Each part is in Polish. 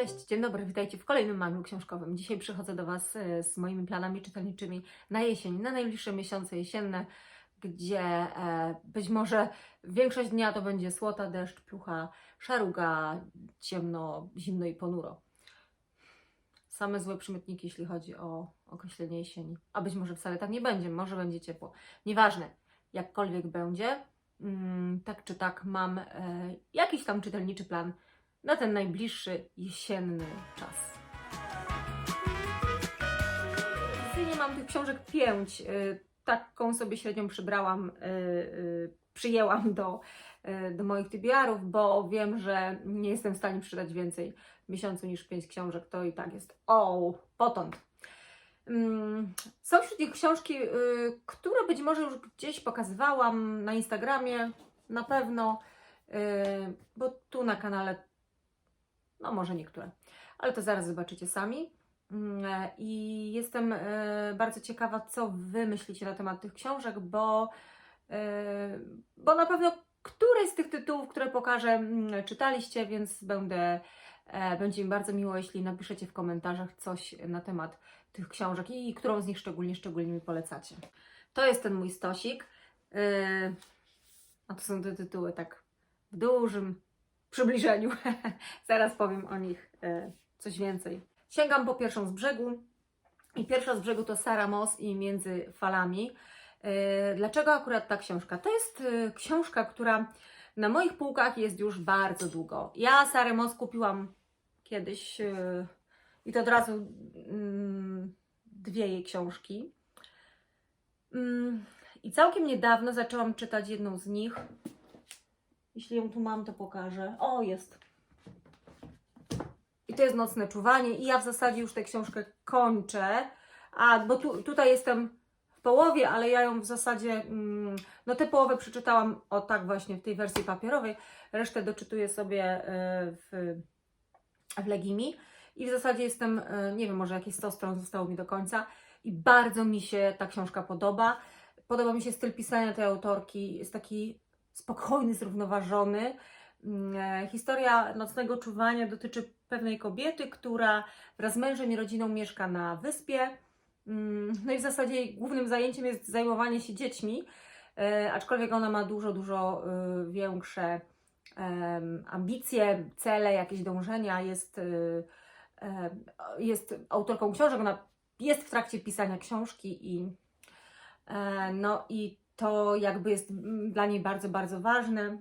Cześć, dzień dobry, witajcie w kolejnym manglu książkowym. Dzisiaj przychodzę do Was e, z moimi planami czytelniczymi na jesień, na najbliższe miesiące jesienne, gdzie e, być może większość dnia to będzie słota, deszcz, plucha, szaruga, ciemno, zimno i ponuro. Same złe przymiotniki, jeśli chodzi o określenie jesieni. A być może wcale tak nie będzie, może będzie ciepło. Nieważne, jakkolwiek będzie, mm, tak czy tak mam e, jakiś tam czytelniczy plan na ten najbliższy jesienny czas. Tradycyjnie mam tych książek pięć. y, Taką sobie średnią przybrałam, y, y, przyjęłam do, do moich tybiarów, bo wiem, że nie jestem w stanie przeczytać więcej w miesiącu niż pięć książek. To i tak jest o, potąd. Mm, Są wśród nich książki, które być może już gdzieś pokazywałam na Instagramie, na pewno, bo tu na kanale no może niektóre, ale to zaraz zobaczycie sami. Mm, e, I jestem e, bardzo ciekawa, co Wy myślicie na temat tych książek, bo, e, bo na pewno któreś z tych tytułów, które pokażę, mm, czytaliście, więc będę, będzie mi bardzo miło, jeśli napiszecie w komentarzach coś na temat tych książek i którą z nich szczególnie, szczególnie mi polecacie. To jest ten mój stosik. A to są te tytuły tak w dużym przybliżeniu. Zaraz powiem o nich e, coś więcej. Sięgam po pierwszą z brzegu. I pierwsza z brzegu to Sara Moss i Między falami. E, Dlaczego akurat ta książka? To jest e, książka, która na moich półkach jest już bardzo długo. Ja Sarę Moss kupiłam kiedyś i to od razu mm, dwie jej książki. Mm, I całkiem niedawno zaczęłam czytać jedną z nich. Jeśli ją tu mam, to pokażę. O, jest. I to jest Nocne Czuwanie. I ja w zasadzie już tę książkę kończę. A, bo tu, tutaj jestem w połowie, ale ja ją w zasadzie, mm, no tę połowę przeczytałam o tak właśnie w tej wersji papierowej. Resztę doczytuję sobie e, w, w Legimi. I w zasadzie jestem, e, nie wiem, może jakieś 100 stron zostało mi do końca. I bardzo mi się ta książka podoba. Podoba mi się styl pisania tej autorki. Jest taki spokojny, zrównoważony. Mm, e, Historia nocnego czuwania dotyczy pewnej kobiety, która wraz z mężem i rodziną mieszka na wyspie. Mm, No i w zasadzie jej głównym zajęciem jest zajmowanie się dziećmi, e, aczkolwiek ona ma dużo, dużo y, większe ambicje, cele, jakieś dążenia. Jest, jest autorką książek, ona jest w trakcie pisania książki i e, no i to jakby jest mm, dla niej bardzo, bardzo ważne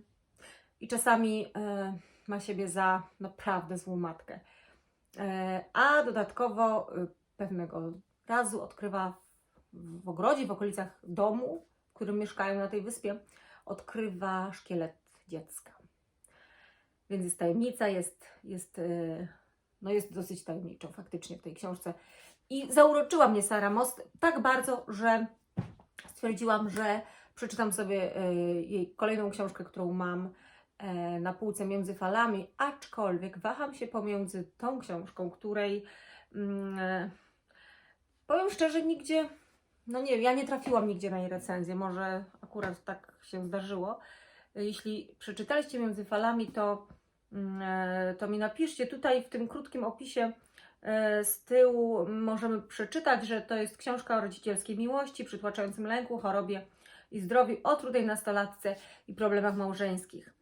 i czasami e, ma siebie za naprawdę złą matkę. E, a dodatkowo e, pewnego razu odkrywa w, ogrodzie, w okolicach domu, w którym mieszkają na tej wyspie, odkrywa szkielet dziecka. Więc jest tajemnica, jest, jest, no jest dosyć tajemniczo faktycznie w tej książce. I zauroczyła mnie Sara Most tak bardzo, że stwierdziłam, że przeczytam sobie e, jej kolejną książkę, którą mam e, na półce między falami, aczkolwiek waham się pomiędzy tą książką, której mm, e, powiem szczerze, nigdzie, no nie wiem, ja nie trafiłam nigdzie na jej recenzję, może akurat tak się zdarzyło. Jeśli przeczytaliście między falami, to, mm, to mi napiszcie. Tutaj w tym krótkim opisie z tyłu możemy przeczytać, że to jest książka o rodzicielskiej miłości, przytłaczającym lęku, chorobie i zdrowiu, o trudnej nastolatce i problemach małżeńskich.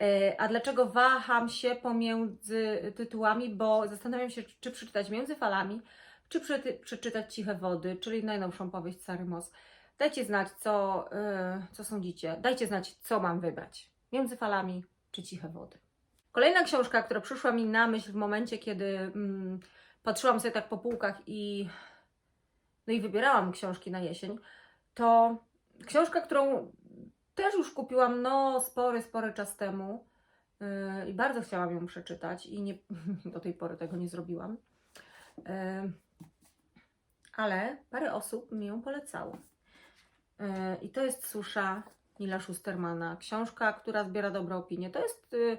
E, A dlaczego waham się pomiędzy tytułami? Bo zastanawiam się, czy przeczytać między falami, czy przeczytać Ciche Wody, czyli najnowszą powieść Sary Moss. Dajcie znać, co, e, co sądzicie. Dajcie znać, co mam wybrać. Między falami czy Ciche Wody. Kolejna książka, która przyszła mi na myśl w momencie, kiedy mm, patrzyłam sobie tak po półkach i, no i wybierałam książki na jesień, to książka, którą też już kupiłam no spory, spory czas temu yy, i bardzo chciałam ją przeczytać i nie, do tej pory tego nie zrobiłam. Yy, ale parę osób mi ją polecało. Yy, I to jest Susza Nila Schustermana. Książka, która zbiera dobre opinie. To jest, yy,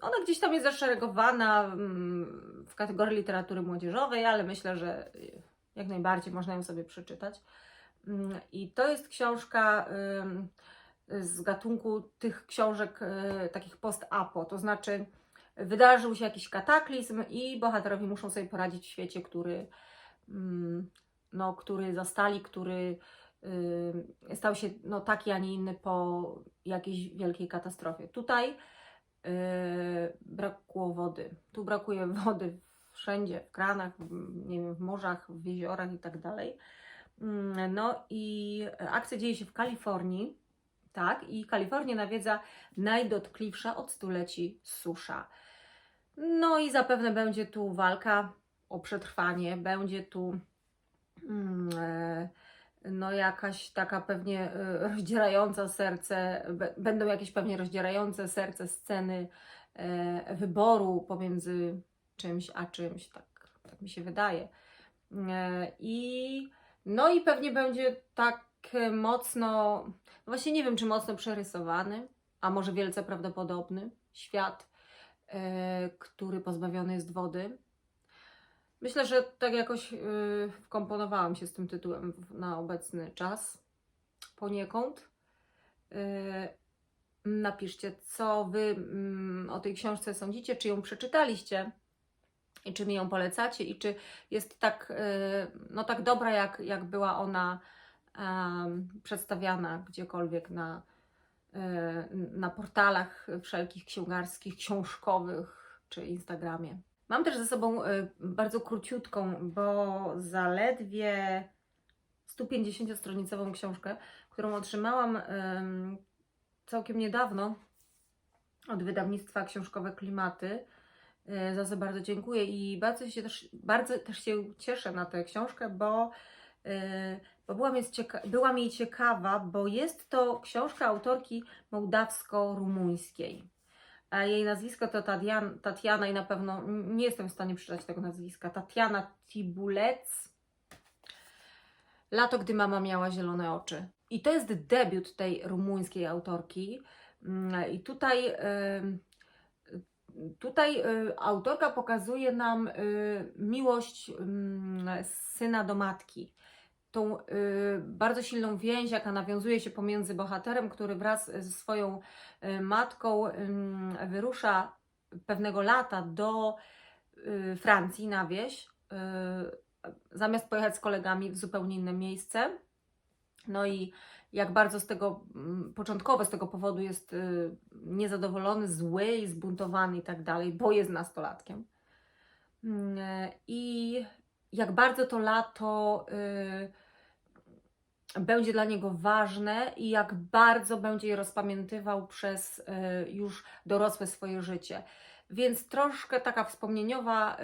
ona gdzieś tam jest zaszeregowana mm, w kategorii literatury młodzieżowej, ale myślę, że yy, jak najbardziej można ją sobie przeczytać. Mm, I to jest książka z gatunku tych książek y, takich post-apo, to znaczy wydarzył się jakiś kataklizm i bohaterowie muszą sobie poradzić w świecie, który, mm, no, który zastali, który y, stał się no, taki, a nie inny po jakiejś wielkiej katastrofie. Tutaj y, brakło wody. Tu brakuje wody wszędzie, w kranach, nie wiem, w morzach, w jeziorach i tak dalej. Mm, No i akcja dzieje się w Kalifornii, tak, i Kalifornię nawiedza najdotkliwsza od stuleci susza. No i zapewne będzie tu walka o przetrwanie, będzie tu e, no jakaś taka pewnie e, rozdzierająca serce, będą jakieś pewnie rozdzierające serce sceny e, wyboru pomiędzy czymś a czymś, tak, tak mi się wydaje. E, I no i pewnie będzie tak mocno, no właśnie nie wiem, czy mocno przerysowany, a może wielce prawdopodobny świat, który pozbawiony jest wody. Myślę, że tak jakoś e, wkomponowałam się z tym tytułem na obecny czas poniekąd. E, Napiszcie, co Wy mm, o tej książce sądzicie, czy ją przeczytaliście i czy mi ją polecacie i czy jest tak, e, no tak dobra, jak, jak była ona przedstawiana gdziekolwiek na, na portalach wszelkich księgarskich, książkowych czy Instagramie. Mam też ze sobą e, bardzo króciutką, bo zaledwie 150-stronicową książkę, którą otrzymałam em, całkiem niedawno od wydawnictwa Książkowe Klimaty. E, Za co bardzo dziękuję i bardzo się też, bardzo też się cieszę na tę książkę, bo, e, bo byłam, jest cieka- byłam jej ciekawa, bo jest to książka autorki mołdawsko-rumuńskiej. Jej nazwisko to Tatiana, Tatiana i na pewno nie jestem w stanie przeczytać tego nazwiska. Tatiana Tibulec. Lato, gdy mama miała zielone oczy. I to jest debiut tej rumuńskiej autorki. Mm, I tutaj, tutaj y, autorka pokazuje nam y, miłość mm, syna do matki. Tą y, bardzo silną więź, jaka nawiązuje się pomiędzy bohaterem, który wraz ze swoją y, matką wyrusza pewnego lata do y, Francji na wieś, zamiast pojechać z kolegami w zupełnie inne miejsce. No i jak bardzo z tego, mm, początkowo z tego powodu jest niezadowolony, zły zbuntowany i tak dalej, bo jest nastolatkiem. Mm, I jak bardzo to lato będzie dla niego ważne i jak bardzo będzie je rozpamiętywał przez y, już dorosłe swoje życie. Więc troszkę taka wspomnieniowa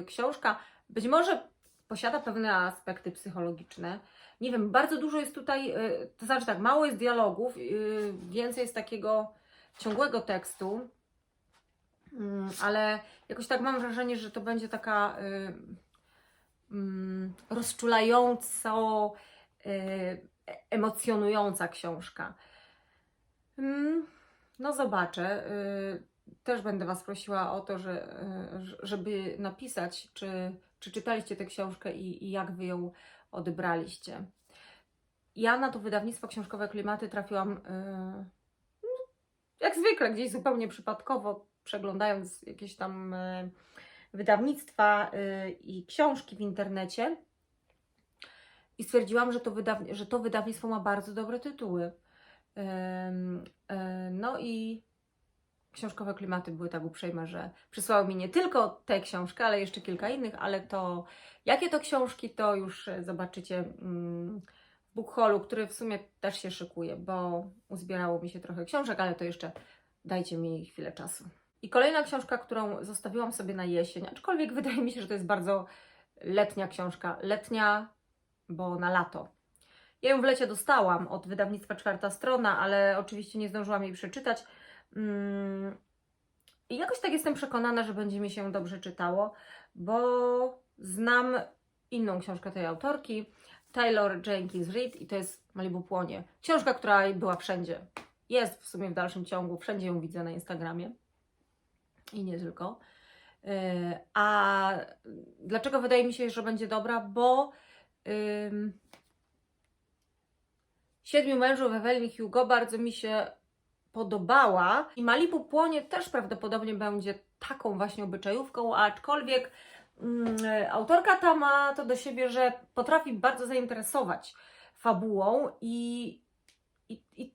y, książka, być może posiada pewne aspekty psychologiczne. Nie wiem, bardzo dużo jest tutaj, y, to znaczy tak, mało jest dialogów, więcej jest takiego ciągłego tekstu, Mm, ale jakoś tak mam wrażenie, że to będzie taka mm, rozczulająco emocjonująca książka. Mm, No zobaczę. y, Też będę Was prosiła o to, że, y, żeby napisać, czy, czy czytaliście tę książkę i, i jak Wy ją odebraliście. Ja na to wydawnictwo książkowe Klimaty trafiłam y, no, jak zwykle, gdzieś zupełnie przypadkowo, przeglądając jakieś tam y, wydawnictwa y, i książki w internecie. I stwierdziłam, że to, wydaw- że to wydawnictwo ma bardzo dobre tytuły. Ym, y, No i książkowe klimaty były tak uprzejme, że przysłały mi nie tylko tę książkę, ale jeszcze kilka innych, ale to jakie to książki, to już zobaczycie mm, w Bookholu, który w sumie też się szykuje, bo uzbierało mi się trochę książek, ale to jeszcze dajcie mi chwilę czasu. I kolejna książka, którą zostawiłam sobie na jesień, aczkolwiek wydaje mi się, że to jest bardzo letnia książka. Letnia, bo na lato. Ja ją w lecie dostałam od wydawnictwa Czwarta Strona, ale oczywiście nie zdążyłam jej przeczytać. Mm, I jakoś tak jestem przekonana, że będzie mi się dobrze czytało, bo znam inną książkę tej autorki, Taylor Jenkins Reid i to jest Malibu Płonie. Książka, która była wszędzie. Jest w sumie w dalszym ciągu, wszędzie ją widzę na Instagramie i nie tylko. Yy, A dlaczego wydaje mi się, że będzie dobra? Bo Siedmiu mężów Ewelin Hugo bardzo mi się podobała. I Malibu Płonie też prawdopodobnie będzie taką właśnie obyczajówką, aczkolwiek mm, autorka ta ma to do siebie, że potrafi bardzo zainteresować fabułą i, i, i,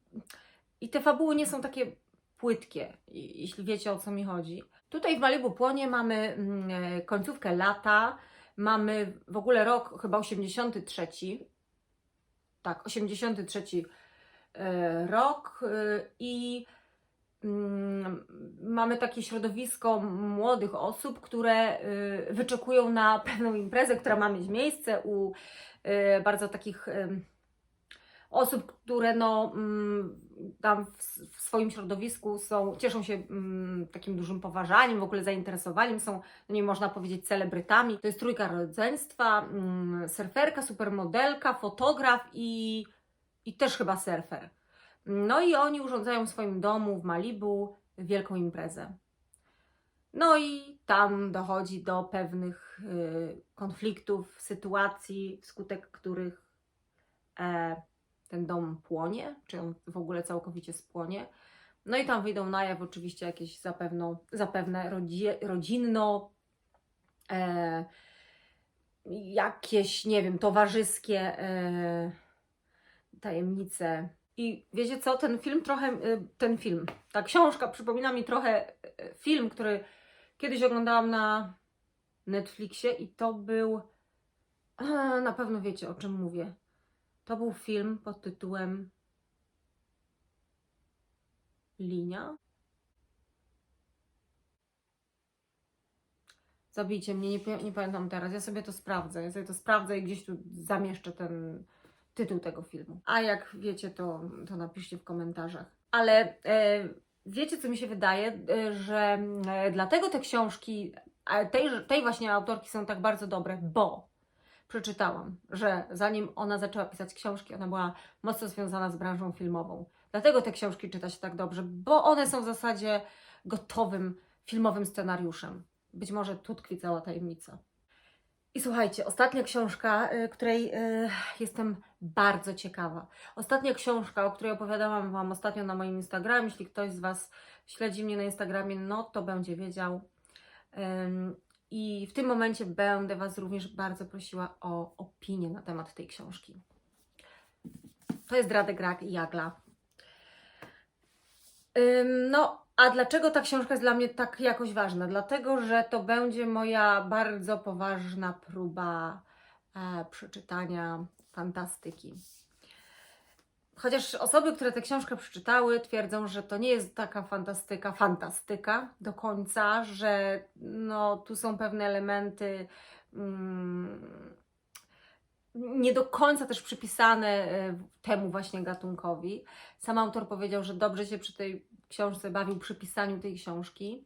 i te fabuły nie są takie płytkie, jeśli wiecie o co mi chodzi. Tutaj w Malibu Płonie mamy mm, końcówkę lata, mamy w ogóle rok chyba 83. Tak, 83 e, rok e, i mm, mamy takie środowisko młodych osób, które e, wyczekują na pewną imprezę, która ma mieć miejsce u bardzo takich osób, które no, mm, tam w, w swoim środowisku są, cieszą się mm, takim dużym poważaniem, w ogóle zainteresowaniem, są, no nie można powiedzieć, celebrytami. To jest trójka rodzeństwa, mm, surferka, supermodelka, fotograf i, i też chyba surfer. No i oni urządzają w swoim domu w Malibu wielką imprezę. No i tam dochodzi do pewnych y, konfliktów, sytuacji, wskutek których e, ten dom płonie, czy on w ogóle całkowicie spłonie. No i tam wyjdą na jaw oczywiście jakieś zapewne, zapewne rodzi, rodzinno, e, jakieś, nie wiem, towarzyskie e, tajemnice. I wiecie co, ten film trochę, e, ten film, ta książka przypomina mi trochę e, film, który kiedyś oglądałam na Netflixie i to był, na pewno wiecie o czym mówię. To był film pod tytułem Linia. Zabijcie mnie, nie, nie pamiętam teraz. Ja sobie to sprawdzę. Ja sobie to sprawdzę i gdzieś tu zamieszczę ten tytuł tego filmu. A jak wiecie, to, to napiszcie w komentarzach. Ale e, wiecie, co mi się wydaje, e, że e, dlatego te książki a tej, tej właśnie autorki są tak bardzo dobre, bo przeczytałam, że zanim ona zaczęła pisać książki, ona była mocno związana z branżą filmową. Dlatego te książki czyta się tak dobrze, bo one są w zasadzie gotowym filmowym scenariuszem. Być może tu tkwi cała tajemnica. I słuchajcie, ostatnia książka, y, której y, jestem bardzo ciekawa. Ostatnia książka, o której opowiadałam Wam ostatnio na moim Instagramie. Jeśli ktoś z Was śledzi mnie na Instagramie, no to będzie wiedział. I w tym momencie będę Was również bardzo prosiła o opinię na temat tej książki. To jest Radek Grak i Jagla. No, a dlaczego ta książka jest dla mnie tak jakoś ważna? Dlatego, że to będzie moja bardzo poważna próba e, przeczytania fantastyki. Chociaż osoby, które tę książkę przeczytały, twierdzą, że to nie jest taka fantastyka, fantastyka do końca, że no, tu są pewne elementy mm, nie do końca też przypisane e, temu właśnie gatunkowi. Sam autor powiedział, że dobrze się przy tej książce bawił przy pisaniu tej książki.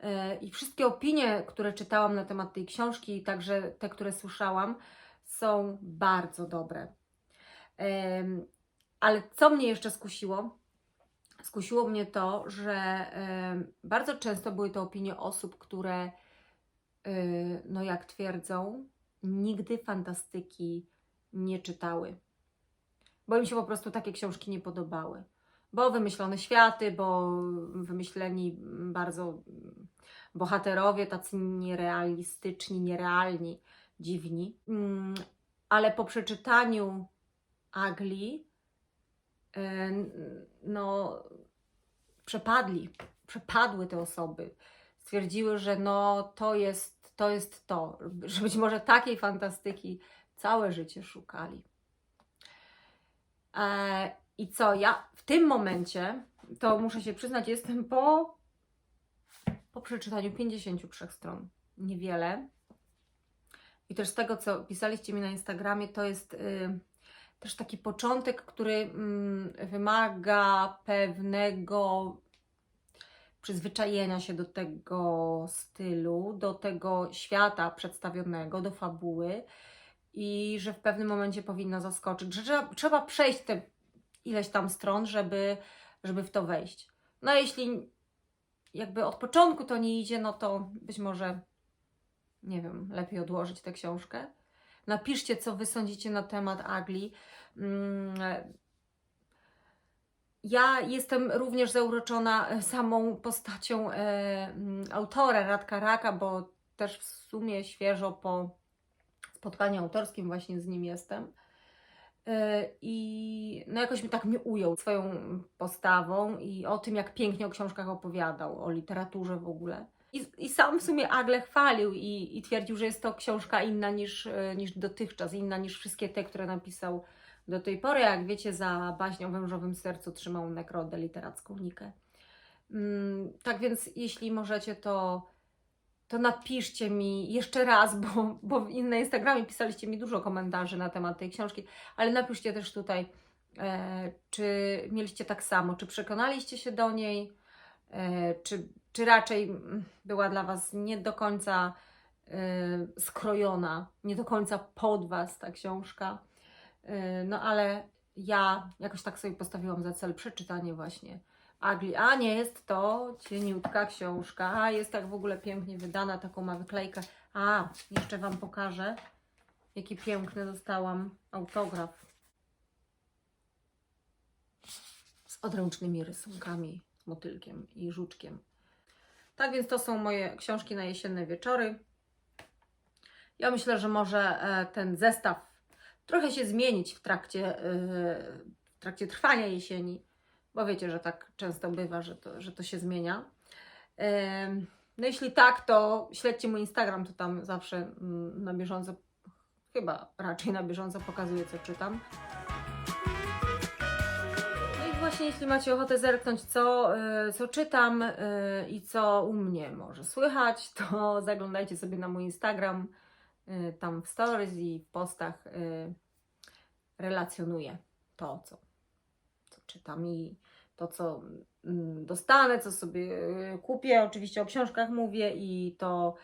E, I wszystkie opinie, które czytałam na temat tej książki, także te, które słyszałam, są bardzo dobre. Ale co mnie jeszcze skusiło? Skusiło mnie to, że em, bardzo często były to opinie osób, które, y, no jak twierdzą, nigdy fantastyki nie czytały. Bo im się po prostu takie książki nie podobały. Bo wymyślone światy, bo wymyśleni bardzo bohaterowie, tacy nierealistyczni, nierealni, dziwni. Mm, Ale po przeczytaniu Agli, y, no, przepadli, przepadły te osoby. Stwierdziły, że no, to jest to, jest to że być może takiej fantastyki całe życie szukali. E, I co, ja w tym momencie, to muszę się przyznać, jestem po, po przeczytaniu 53 stron. Niewiele. I też z tego, co pisaliście mi na Instagramie, to jest y, też taki początek, który mm, wymaga pewnego przyzwyczajenia się do tego stylu, do tego świata przedstawionego, do fabuły i że w pewnym momencie powinno zaskoczyć, że trzeba, trzeba przejść te ileś tam stron, żeby, żeby w to wejść. No a jeśli jakby od początku to nie idzie, no to być może, nie wiem, lepiej odłożyć tę książkę. Napiszcie, co Wy sądzicie na temat Agli. Mm, ja jestem również zauroczona samą postacią e, mm, autora Radka Raka, bo też w sumie świeżo po spotkaniu autorskim właśnie z nim jestem. E, I no jakoś mi tak mnie ujął swoją postawą i o tym, jak pięknie o książkach opowiadał, o literaturze w ogóle. I, i sam w sumie Agle chwalił i, i twierdził, że jest to książka inna niż, e, niż dotychczas, inna niż wszystkie te, które napisał do tej pory. Jak wiecie, za baśnią wężowym sercu trzymał nagrodę literacką Nikę. Mm, tak więc, jeśli możecie, to, to napiszcie mi jeszcze raz, bo, bo na Instagramie pisaliście mi dużo komentarzy na temat tej książki, ale napiszcie też tutaj, e, czy mieliście tak samo, czy przekonaliście się do niej, czy, czy raczej była dla Was nie do końca e, skrojona, nie do końca pod Was ta książka. E, No ale ja jakoś tak sobie postawiłam za cel przeczytanie właśnie Agli. A nie jest to cieniutka książka. A jest tak w ogóle pięknie wydana, taką ma wyklejkę. A, jeszcze Wam pokażę, jaki piękny dostałam autograf. Z odręcznymi rysunkami, motylkiem i żuczkiem. Tak więc to są moje książki na jesienne wieczory. Ja myślę, że może e, ten zestaw trochę się zmienić w trakcie, e, w trakcie trwania jesieni, bo wiecie, że tak często bywa, że to, że to się zmienia. Em, No jeśli tak, to śledźcie mój Instagram, to tam zawsze mm, na bieżąco, chyba raczej na bieżąco pokazuję, co czytam. Właśnie jeśli macie ochotę zerknąć, co, y, co czytam y, i co u mnie może słychać, to zaglądajcie sobie na mój Instagram. Y, Tam w stories i w postach relacjonuję to, co, co czytam i to, co mm, dostanę, co sobie kupię. Oczywiście o książkach mówię i to,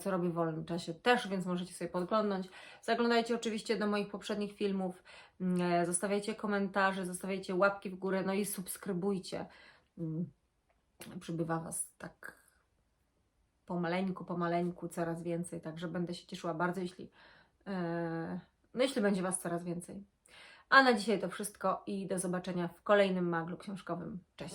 co robię w wolnym czasie też, więc możecie sobie podglądnąć. Zaglądajcie oczywiście do moich poprzednich filmów, mm, e, zostawiajcie komentarze, zostawiajcie łapki w górę, no i subskrybujcie. Mm, Przybywa Was tak pomaleńku, pomaleńku, coraz więcej, także będę się cieszyła bardzo, jeśli, e, no jeśli będzie Was coraz więcej. A na dzisiaj to wszystko i do zobaczenia w kolejnym maglu książkowym. Cześć!